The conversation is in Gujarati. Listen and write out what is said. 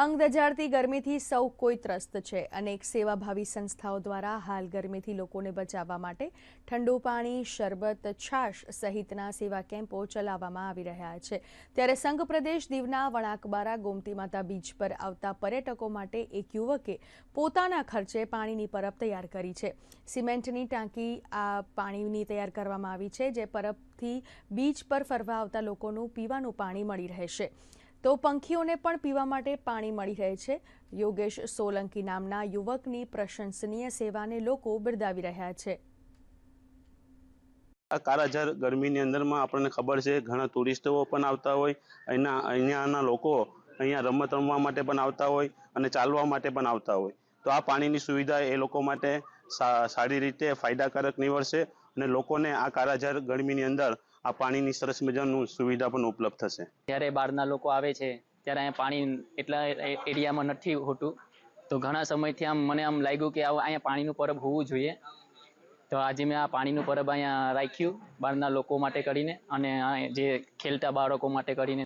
અંગ ગરમીથી સૌ કોઈ ત્રસ્ત છે. અનેક સેવાભાવી સંસ્થાઓ દ્વારા હાલ ગરમીથી લોકોને બચાવવા માટે ઠંડુ પાણી, શરબત, છાશ સહિતના સેવા કેમ્પો ચલાવવામાં આવી રહ્યા છે. ત્યારે સંઘ પ્રદેશ દીવના વણાકબારા ગોમતી માતા બીચ પર આવતા પર્યટકો માટે એક યુવકે પોતાના ખર્ચે પાણીની પરબ તૈયાર કરી છે. સિમેન્ટની ટાંકી આ પાણીની તૈયાર કરવામાં આવી છે, જે પરબથી બીચ પર ફરવા આવતા લોકોનું પીવાનું પાણી મળી રહેશે. તો પંખીઓને પણ પીવા માટે પાણી મળી રહે છે. યોગેશ સોલંકી નામના યુવકની પ્રશંસનીય સેવાને લોકો બિરદાવી રહ્યા છે. આ કાળાજાર ગરમીની અંદરમાં આપણને ખબર છે, ઘણા ટુરિસ્ટો પણ આવતા હોય અહીંના અહીંયાના લોકો અહીંયા રમત રમવા માટે પણ આવતા હોય અને ચાલવા માટે પણ આવતા હોય. તો આ પાણીની સુવિધા એ લોકો માટે સારી રીતે ફાયદાકારક નીવડશે. અને લોકોને આ કાળાજાર ગરમીની અંદર આ પાણીની સરસ મજાનું સુવિધા પણ ઉપલબ્ધ થશે. જ્યારે બહારના લોકો આવે છે, ત્યારે અહીંયા પાણી એટલા એરિયામાં નથી હોતું. તો ઘણા સમયથી આમ મને આમ લાગ્યું કે અહીંયા પાણીનું પરબ હોવું જોઈએ. તો આજે મેં આ પાણીનું પરબ અહીંયા રાખ્યું બહારના લોકો માટે કરીને અને જે ખેલતા બાળકો માટે કરીને